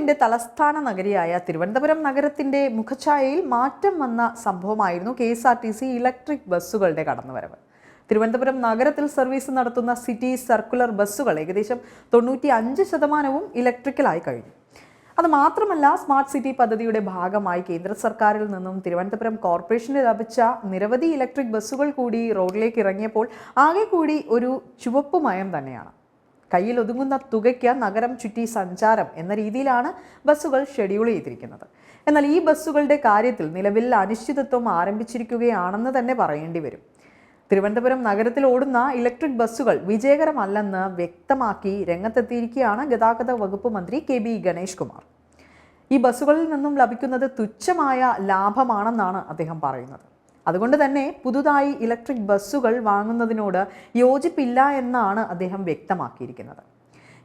കേരളത്തിന്റെ തലസ്ഥാന നഗരിയായ തിരുവനന്തപുരം നഗരത്തിന്റെ മുഖഛായയിൽ മാറ്റം വന്ന സംഭവമായിരുന്നു K S R T C electric ബസ്സുകളുടെ കടന്നുവരവ്. തിരുവനന്തപുരം നഗരത്തിൽ സർവീസ് നടത്തുന്ന സിറ്റി സർക്കുലർ ബസ്സുകൾ ഏകദേശം തൊണ്ണൂറ്റി അഞ്ച് ശതമാനവും ഇലക്ട്രിക്കലായി കഴിഞ്ഞു. അത് മാത്രമല്ല സ്മാർട്ട് സിറ്റി പദ്ധതിയുടെ ഭാഗമായി കേന്ദ്ര സർക്കാരിൽ നിന്നും തിരുവനന്തപുരം കോർപ്പറേഷന് ലഭിച്ച നിരവധി ഇലക്ട്രിക് ബസ്സുകൾ കൂടി റോഡിലേക്ക് ഇറങ്ങിയപ്പോൾ ആകെ കൂടി ഒരു ചുവപ്പ് മയം തന്നെയാണ്. കയ്യിൽ ഒതുങ്ങുന്ന തുകയ്ക്ക് നഗരം ചുറ്റി സഞ്ചാരം എന്ന രീതിയിലാണ് ബസ്സുകൾ ഷെഡ്യൂൾ ചെയ്തിരിക്കുന്നത്. എന്നാൽ ഈ ബസ്സുകളുടെ കാര്യത്തിൽ നിലവിൽ അനിശ്ചിതത്വം ആരംഭിച്ചിരിക്കുകയാണെന്ന് തന്നെ പറയേണ്ടി വരും. തിരുവനന്തപുരം നഗരത്തിൽ ഓടുന്ന ഇലക്ട്രിക് ബസ്സുകൾ വിജയകരമല്ലെന്ന് വ്യക്തമാക്കി രംഗത്തെത്തിയിരിക്കുകയാണ് ഗതാഗത വകുപ്പ് മന്ത്രി കെ ബി ഗണേഷ് കുമാർ. ഈ ബസ്സുകളിൽ നിന്നും ലഭിക്കുന്നത് തുച്ഛമായ ലാഭമാണെന്നാണ് അദ്ദേഹം പറയുന്നത്. അതുകൊണ്ട് തന്നെ പുതുതായി ഇലക്ട്രിക് ബസ്സുകൾ വാങ്ങുന്നതിനോട് യോജിപ്പില്ല എന്നാണ് അദ്ദേഹം വ്യക്തമാക്കിയിരിക്കുന്നത്.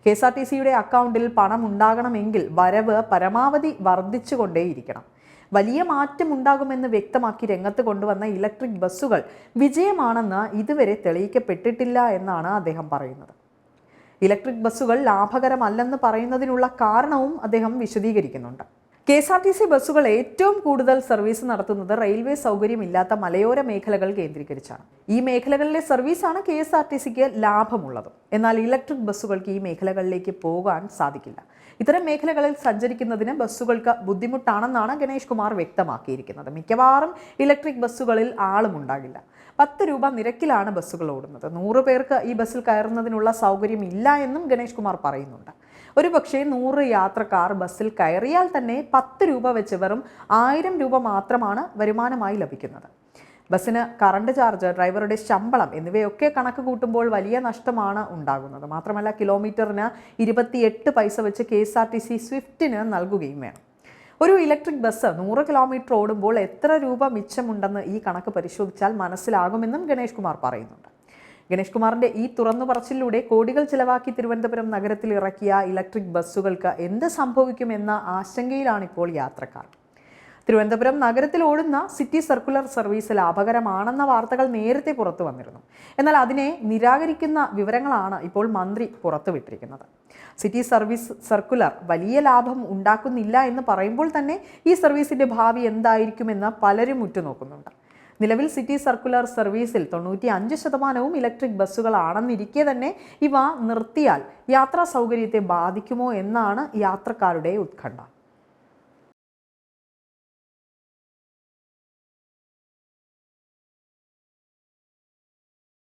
കെ എസ് ആർ ടി സിയുടെ അക്കൗണ്ടിൽ പണം ഉണ്ടാകണമെങ്കിൽ വരവ് പരമാവധി വർദ്ധിച്ചുകൊണ്ടേയിരിക്കണം. വലിയ മാറ്റം ഉണ്ടാകുമെന്ന് വ്യക്തമാക്കി രംഗത്ത് കൊണ്ടുവന്ന ഇലക്ട്രിക് ബസ്സുകൾ വിജയമാണെന്ന് ഇതുവരെ തെളിയിക്കപ്പെട്ടിട്ടില്ല എന്നാണ് അദ്ദേഹം പറയുന്നത്. ഇലക്ട്രിക് ബസ്സുകൾ ലാഭകരമല്ലെന്ന് പറയുന്നതിനുള്ള കാരണവും അദ്ദേഹം വിശദീകരിക്കുന്നുണ്ട്. K S R T C ബസ്സുകൾ ഏറ്റവും കൂടുതൽ സർവീസ് നടത്തുന്നത് റെയിൽവേ സൗകര്യമില്ലാത്ത മലയോര മേഖലകൾ കേന്ദ്രീകരിച്ചാണ്. ഈ മേഖലകളിലെ സർവീസാണ് കെ എസ് ആർ ടി സിക്ക് ലാഭമുള്ളത്. എന്നാൽ ഇലക്ട്രിക് ബസ്സുകൾക്ക് ഈ മേഖലകളിലേക്ക് പോകാൻ സാധിക്കില്ല. ഇത്തരം മേഖലകളിൽ സഞ്ചരിക്കുന്നതിന് ബസ്സുകൾക്ക് ബുദ്ധിമുട്ടാണെന്നാണ് ഗണേഷ് കുമാർ വ്യക്തമാക്കിയിരിക്കുന്നത്. മിക്കവാറും ഇലക്ട്രിക് ബസ്സുകളിൽ ആളും ഉണ്ടാകില്ല. പത്ത് രൂപ നിരക്കിലാണ് ബസ്സുകൾ ഓടുന്നത്. നൂറ് പേർക്ക് ഈ ബസ്സിൽ കയറുന്നതിനുള്ള സൗകര്യം ഇല്ല എന്നും ഗണേഷ് കുമാർ പറയുന്നുണ്ട്. ഒരു പക്ഷേ നൂറ് യാത്രക്കാർ ബസ്സിൽ കയറിയാൽ തന്നെ പത്ത് രൂപ വെച്ച് വെറും ആയിരം രൂപ മാത്രമാണ് വരുമാനമായി ലഭിക്കുന്നത്. ബസ്സിന് കറണ്ട് ചാർജ് ഡ്രൈവറുടെ ശമ്പളം എന്നിവയൊക്കെ കണക്ക് കൂട്ടുമ്പോൾ വലിയ നഷ്ടമാണ് ഉണ്ടാകുന്നത്. മാത്രമല്ല കിലോമീറ്ററിന് ഇരുപത്തിയെട്ട് പൈസ വെച്ച് K S R T C സ്വിഫ്റ്റിന് നൽകുകയും വേണം. ഒരു ഇലക്ട്രിക് ബസ് നൂറ് കിലോമീറ്റർ ഓടുമ്പോൾ എത്ര രൂപ മിച്ചമുണ്ടെന്ന് ഈ കണക്ക് പരിശോധിച്ചാൽ മനസ്സിലാകുമെന്നും ഗണേഷ് കുമാർ പറയുന്നുണ്ട്. ഗണേഷ് കുമാറിന്റെ ഈ തുറന്നു പറച്ചിലൂടെ കോടികൾ ചിലവാക്കി തിരുവനന്തപുരം നഗരത്തിൽ ഇറക്കിയ ഇലക്ട്രിക് ബസ്സുകൾക്ക് എന്ത് സംഭവിക്കുമെന്ന ആശങ്കയിലാണിപ്പോൾ യാത്രക്കാർ. തിരുവനന്തപുരം നഗരത്തിൽ ഓടുന്ന സിറ്റി സർക്കുലർ സർവീസ് ലാഭകരമാണെന്ന വാർത്തകൾ നേരത്തെ പുറത്തു വന്നിരുന്നു. എന്നാൽ അതിനെ നിരാകരിക്കുന്ന വിവരങ്ങളാണ് ഇപ്പോൾ മന്ത്രി പുറത്തുവിട്ടിരിക്കുന്നത്. സിറ്റി സർവീസ് സർക്കുലർ വലിയ ലാഭം ഉണ്ടാക്കുന്നില്ല എന്ന് പറയുമ്പോൾ തന്നെ ഈ സർവീസിന്റെ ഭാവി എന്തായിരിക്കുമെന്ന് പലരും ഉറ്റുനോക്കുന്നുണ്ട്. നിലവിൽ സിറ്റി സർക്കുലർ സർവീസിൽ തൊണ്ണൂറ്റി അഞ്ച് ശതമാനവും ഇലക്ട്രിക് ബസ്സുകളാണെന്നിരിക്കെ തന്നെ ഇവ നിർത്തിയാൽ യാത്രാ സൗകര്യത്തെ ബാധിക്കുമോ എന്നാണ് യാത്രക്കാരുടെ ഉത്കണ്ഠ.